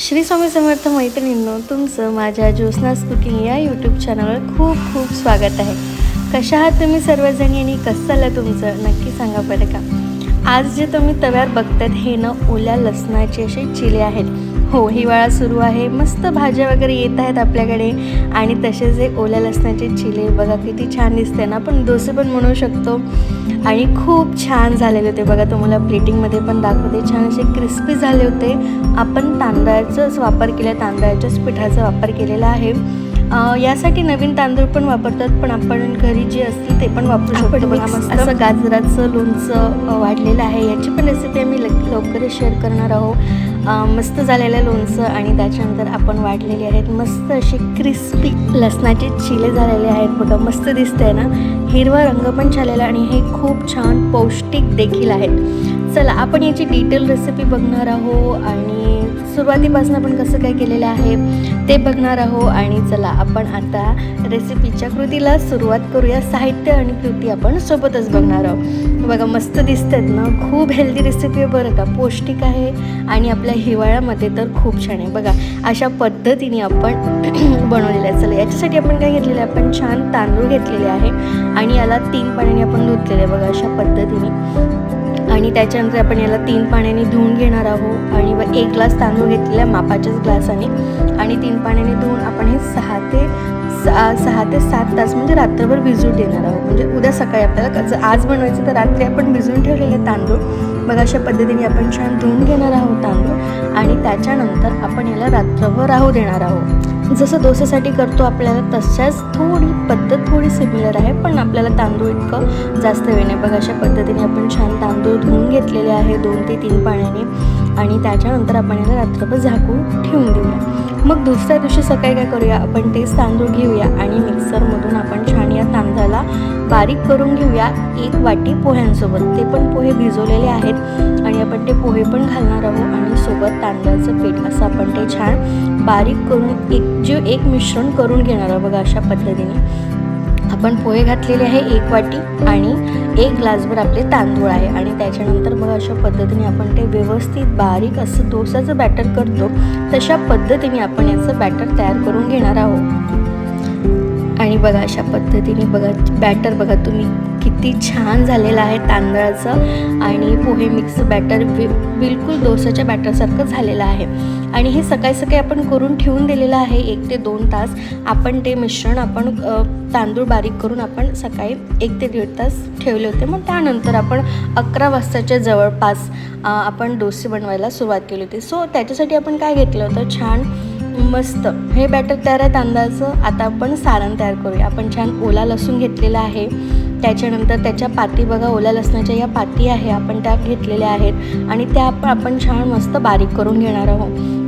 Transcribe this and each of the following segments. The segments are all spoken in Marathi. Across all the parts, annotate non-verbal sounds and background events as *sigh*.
श्री स्वामी समर्थ मैत्रिणींनो तुमचं माझ्या ज्योत्नास कुकिंग या यूट्यूब चॅनलवर खूप खूप स्वागत आहे. कशा आहात तुम्ही सर्वजणी आणि कसं चाललं तुमचं? नक्की सांगा बरं का. आज जे तुम्ही तव्यावर बघतात हे ना ओल्या लसणाचे असे चिले आहेत. हो हिवाळा सुरू आहे. मस्त भाज्या वगैरे येत आहेत आपल्याकडे. आणि तसेच हे ओल्या लसणाचे चिले बघा किती छान दिसते ना. आपण डोसे पण म्हणू शकतो. आणि खूप छान झालेले होते. बघा तुम्हाला प्लेटिंगमध्ये पण दाखवते. छान असे क्रिस्पी झाले होते. आपण तांदळाचाच वापर केला. तांदळाच्याच पिठाचा वापर केलेला आहे. यासाठी नवीन तांदूळ पण वापरतात. पण आपण घरी जे असतील ते पण वापरू शकतो. बघा मस्त असं गाजराचं लोणचं वाढलेलं आहे. याची पण रेसिपी आम्ही लवकरच शेअर करणार आहोत. मस्त झालेलं लोणचं आणि त्याच्यानंतर आपण वाढलेले आहेत मस्त असे क्रिस्पी लसणाचे चिले झालेले आहेत. बघा मस्त दिसतंय ना? हिरवा रंग पण झालेला आणि हे खूप छान पौष्टिक देखील आहेत. चला आपण याची डिटेल रेसिपी बघणार आहोत आणि सुरुवातीपासून आपण कसं काय केलेलं आहे? ते बघणार आहो आणि चला आपण आता रेसिपीच्या कृतीला सुरुवात करूया. साहित्य आणि कृती आपण सोबतच बघणार आहोत. बघा मस्त दिसतात ना? खूप हेल्दी रेसिपी आहे बरं का? पौष्टिक आहे आणि आपल्या हिवाळ्यामध्ये तर खूप छान आहे. बघा अशा पद्धतीने आपण *clears throat* बनवलेलं आहे. चला याच्यासाठी आपण काय घेतलेलं आहे? आपण छान तांदूळ घेतलेले आहे आणि याला तीन पाण्याने आपण धुतलेले आहे. बघा अशा पद्धतीने. आणि त्याच्यानंतर आपण याला तीन पाण्याने धुवून घेणार आहोत. आणि व एक ग्लास तांदूळ घेतलेला मापाच्याच ग्लासाने. आणि तीन पाण्याने धुवून आपण हे सहा ते सा सहा ते सात तास म्हणजे रात्रभर भिजवून देणार आहोत. म्हणजे उद्या सकाळी आपल्याला जर आज बनवायचं तर रात्री आपण भिजवून ठेवलेले तांदूळ. मग अशा पद्धतीने आपण छान धुवून घेणार आहोत तांदूळ. आणि त्याच्यानंतर आपण याला रात्रभर राहू देणार आहोत. जसं डोसेसाठी करतो आपल्याला तशाच थोडी पद्धत थोडी सिमिलर आहे पण आपल्याला तांदूळ इतकं जास्त वेळ नाही. बघा अशा पद्धतीने आपण छान तांदूळ धुवून घेतलेले आहे दोन ते तीन पाण्याने. आणि त्याच्यानंतर आपण याला रात्रभर झाकून ठेवून देऊया. मग दुसऱ्या दिवशी सकाळी काय करूया? आपण तेच तांदूळ घेऊया आणि मिक्सरमधून आपण छान या तांदळाला बारीक करून घेऊया. एक वाटी पोह्यांसोबत. ते पण पोहे भिजवलेले आहेत आणि आपण ते पोहे पण घालणार आहोत आणि सोबत तांदळाचं पीठ असं आपण ते छान बारीक करून एक जे एक मिश्रण करून घेणार आहोत बघा अशा पद्धतीने. आपण पोहे घातलेले आहे एक वाटी आणि एक ग्लासभर आपले तांदूळ आहे. आणि त्याच्यानंतर मग अशा पद्धतीने आपण ते व्यवस्थित बारीक असं डोसाचं बॅटर करतो तशा पद्धतीने आपण याचं बॅटर तयार करून घेणार आहोत. आणि बघा अशा पद्धतीने बघा बॅटर बघा तुम्ही किती छान झालेलं आहे तांदळाचं आणि पोहे मिक्स बॅटर बि बिलकुल डोसाच्या बॅटरसारखं झालेलं आहे. आणि हे सकाळी सकाळी आपण करून ठेवून दिलेलं आहे एक ते दोन तास. आपण ते मिश्रण आपण तांदूळ बारीक करून आपण सकाळी एक ते दीड तास ठेवले होते. मग त्यानंतर आपण अकरा वाजताच्या जवळपास आपण डोसे बनवायला सुरुवात केली होती. सो त्याच्यासाठी आपण काय घेतलं होतं? छान मस्त. हे बॅटर तयार आहे तांदळाचं. आता आपण सारण तयार करूया. आपण छान ओला लसूण घेतलेला आहे. त्याच्यानंतर त्याच्या पाती बघा ओल्या लसणाच्या या पाती आहे. आपण त्या घेतलेल्या आहेत. आणि त्या आपण आपण छान मस्त बारीक करून घेणार आहोत.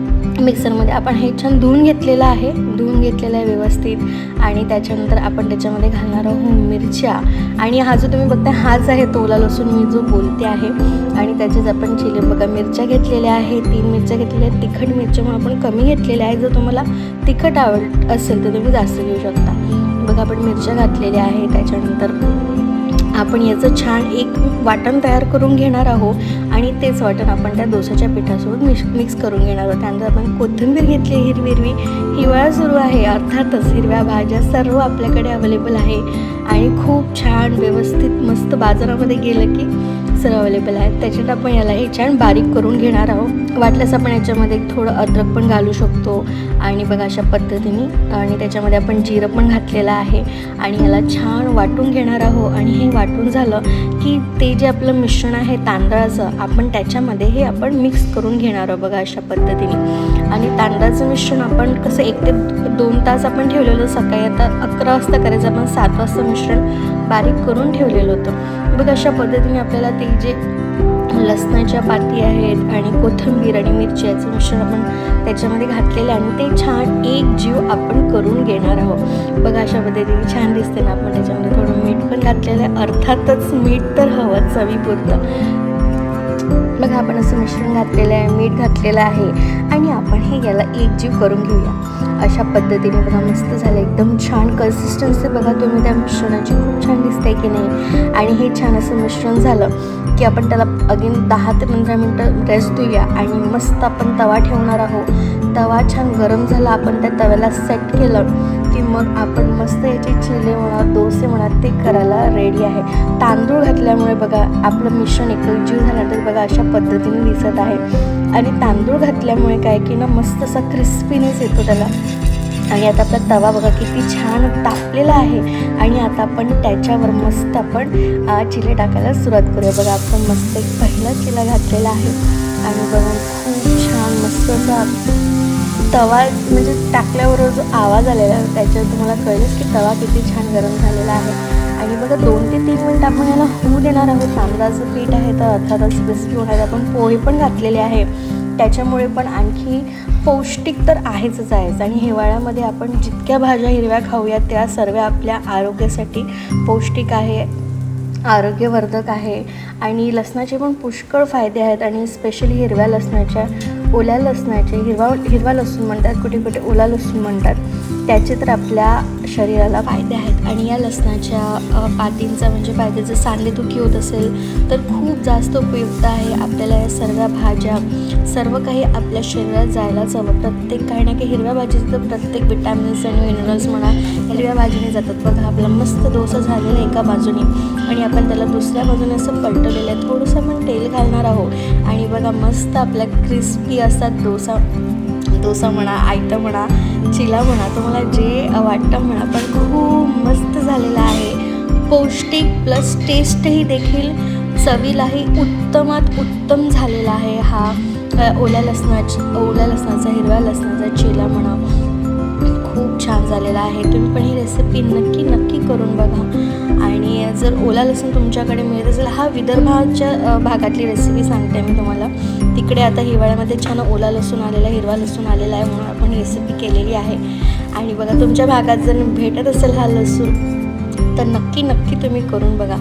मिक्सरमध्ये आपण हे छान धुवून घेतलेलं आहे. धुवून घेतलेलं आहे व्यवस्थित. आणि त्याच्यानंतर आपण त्याच्यामध्ये घालणार आहोत मिरच्या. आणि हा जो तुम्ही बघता हाच आहे तो ओला लसूण मी जो बोलते आहे. आणि त्याच्याच आपण चिले बघा मिरच्या घेतलेल्या आहे तीन मिरच्या घेतलेल्या आहेत तिखट मिरच्या म्हणून आपण कमी घेतलेल्या आहे जर तुम्हाला तिखट आवड असेल तर तुम्ही जास्त घेऊ शकता. बघा आपण मिरच्या घातलेल्या आहे त्याच्यानंतर आपण याचं छान एक वाटण तयार करून घेणार आहोत आणि तेच वाटण आपण त्या डोसाच्या पिठासोबत मिक्स मिक्स करून घेणार आहोत. त्यानंतर आपण कोथिंबीर घेतली हिरवी हिरवी. हिवाळा सुरू आहे अर्थातच हिरव्या भाज्या सर्व आपल्याकडे अवेलेबल आहे. आणि खूप छान व्यवस्थित मस्त बाजारामध्ये गेलं की मिक्सर अवेलेबल आहेत. त्याच्यात आपण याला हे छान बारीक करून घेणार आहोत. वाटल्यास आपण याच्यामध्ये थोडं अद्रक पण घालू शकतो आणि बघा अशा पद्धतीने. आणि त्याच्यामध्ये आपण जिरं पण घातलेलं आहे. आणि याला छान वाटून घेणार आहोत. आणि हे वाटून झालं की ते जे आपलं मिश्रण आहे तांदळाचं आपण त्याच्यामध्ये हे आपण मिक्स करून घेणार आहोत बघा अशा पद्धतीने. आणि तांदळाचं मिश्रण आपण कसं एक ते दोन तास आपण ठेवलेलं सकाळी आता अकरा वाजता करायचं आपण सात वाजता मिश्रण बारीक करून ठेवलेलं होतं. बघ अशा पद्धतीने आपल्याला ते जे लसणाच्या पाती आहेत आणि कोथिंबीर आणि मिरची याचं मिश्रण आपण त्याच्यामध्ये घातलेलं आहे आणि ते छान एक जीव आपण करून घेणार आहोत. बघा अशा पद्धतीने छान दिसते ना आपण त्याच्यामध्ये थोडं मीठ पण घातलेलं आहे. अर्थातच मीठ तर हवं चवीपुरतं. बघा आपण असं मिश्रण घातलेलं आहे मीठ घातलेलं आहे आणि आपण हे याला एकजीव करून घेऊया. अशा पद्धतीने बघा मस्त झालं. एकदम छान कन्सिस्टन्सी बघा तुम्ही त्या मिश्रणाची. खूप छान दिसते की नाही? आणि हे छान असं मिश्रण झालं की आपण त्याला अगेन दहा ते पंधरा मिनटं रेस्ट देऊया आणि मस्त आपण तवा ठेवणार आहोत. तवा छान गरम झाला आपण त्या तव्याला सेट केलं. की मग आपण मस्त याचे चिले म्हणा डोसे म्हणा ते करायला रेडी आहे. तांदूळ घातल्यामुळे बघा आपलं मिश्रण एकजीव झाल्यानंतर बघा अशा पद्धतीने दिसत आहे. आणि तांदूळ घातल्यामुळे काय की ना मस्त असा क्रिस्पीनेस येतो त्याला. आणि आता आपला तवा बघा किती छान तापलेला आहे. आणि आता आपण त्याच्यावर मस्त आपण चिले टाकायला सुरुवात करूया. बघा आपण मस्त एक पहिला चिला घातलेला आहे. आणि बघा खूप छान मस्त असा तवा म्हणजे टाकल्यावर जो आवाज आलेला आहे त्याच्यावर तुम्हाला कळेलच की तवा किती छान गरम झालेला आहे. आणि बघा दोन ते तीन मिनिट आपण याला होऊ देणार आहोत. तांदळाचं पीठ आहे तर अर्थातच बिस्की होणार आपण पोहे पण घातलेले आहे. त्याच्यामुळे पण आणखी पौष्टिक तर आहेच आहेच आणि हिवाळ्यामध्ये आपण जितक्या भाज्या हिरव्या खाऊया त्या सर्व आपल्या आरोग्यासाठी पौष्टिक आहे. आरोग्यवर्धक आहे. आणि लसणाचे पण पुष्कळ फायदे आहेत आणि स्पेशली हिरव्या लसणाच्या ओल्या लसणाचे हिरवा हिरवा लसूण म्हणतात कुठे कुठे ओला लसूण म्हणतात. त्याचे तर आपल्या शरीराला फायदे आहेत. आणि या लसणाच्या पातींचा म्हणजे जर सांधेदुखी होत असेल तर खूप जास्त उपयुक्त आहे आपल्याला या सर्व भाज्या. सर्व काही आपल्या शरीरात जायलाच हवं. प्रत्येक काही ना काही हिरव्या भाजीचं तर प्रत्येक विटॅमिन्स आणि मिनरल्स म्हणा हिरव्या भाजीने जातात. बघा आपला मस्त डोसा झालेला एका बाजूने. आणि आपण त्याला दुसऱ्या बाजूने असं पलटवलेलं आहे. थोडंसं आपण तेल घालणार आहोत. आणि बघा मस्त आपल्या क्रिस्पी असतात डोसा डोसा म्हणा आयतं म्हणा चिला म्हणा तुम्हाला जे वाटतं म्हणा पण खूप मस्त झालेला आहे. पौष्टिक प्लस टेस्टही देखील चवीलाही उत्तमात उत्तम झालेला आहे हा ओल्या लसणाची ओल्या लसणाचा हिरव्या लसणाचा चिला म्हणा. छान झालेला आहे. तुम्ही पण ही रेसिपी नक्की नक्की करून बघा. आणि जर ओला लसूण तुमच्याकडे मिळत असेल हा विदर्भाच्या भागातली रेसिपी सांगते मी तुम्हाला. तिकडे आता हिवाळ्यामध्ये छान ओला लसूण आलेला हिरवा लसूण आलेला आहे म्हणून आपण रेसिपी केलेली आहे. आणि बघा तुमच्या भागात जर भेटत असेल हा लसूण तर नक्की नक्की तुम्ही करून बघा.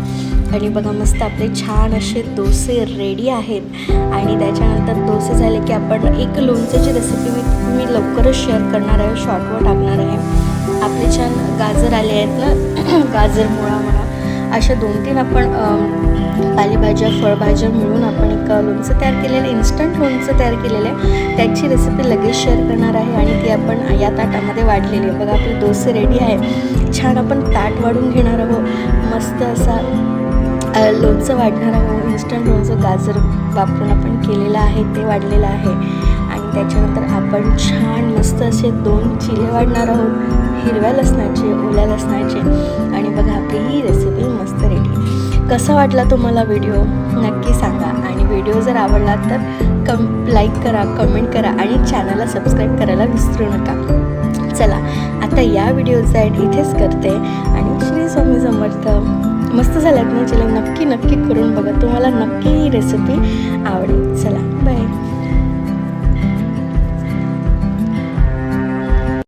आणि बघा मस्त आपले छान असे डोसे रेडी आहेत. आणि त्याच्यानंतर डोसे झाले की आपण एक लोणच्याची रेसिपी मी मी लवकरच शेअर करणार आहे शॉर्टवर टाकणार आहे. आपले छान गाजर आले आहेत ना *clears throat* गाजर मुळा म्हणा. अशा दोन तीन आपण पालेभाज्या फळभाज्या मिळून आपण एक लोणचं तयार केलेलं आहे. इन्स्टंट लोणचं तयार केलेलं आहे. त्याची रेसिपी लगेच शेअर करणार आहे आणि ती आपण या ताटामध्ये वाढलेली आहे. बघा आपले डोसे रेडी आहे. छान आपण ताट वाढून घेणार आहोत. मस्त असा लोणचं वाढणार आहोत इन्स्टंट लोणचं गाजर वापरून आपण केलेलं आहे ते वाढलेलं आहे. आणि त्याच्यानंतर आपण छान मस्त असे दोन चिले वाढणार आहोत हिरव्या लसणाचे ओल्या लसणाचे. आणि बघा आपली ही रेसिपी मस्त रेडी कसा वाटला तुम्हाला व्हिडिओ नक्की सांगा. आणि व्हिडिओ जर आवडला तर कम लाईक करा कमेंट करा आणि चॅनलला सबस्क्राईब करायला विसरू नका. चला आता या व्हिडिओचा एड इथेच करते. आणि श्री स्वामी समर्थ. मस्त झाल्यात ना? चला नक्की नक्की करून बघा. तुम्हाला नक्की ही रेसिपी आवडेल. चला बाय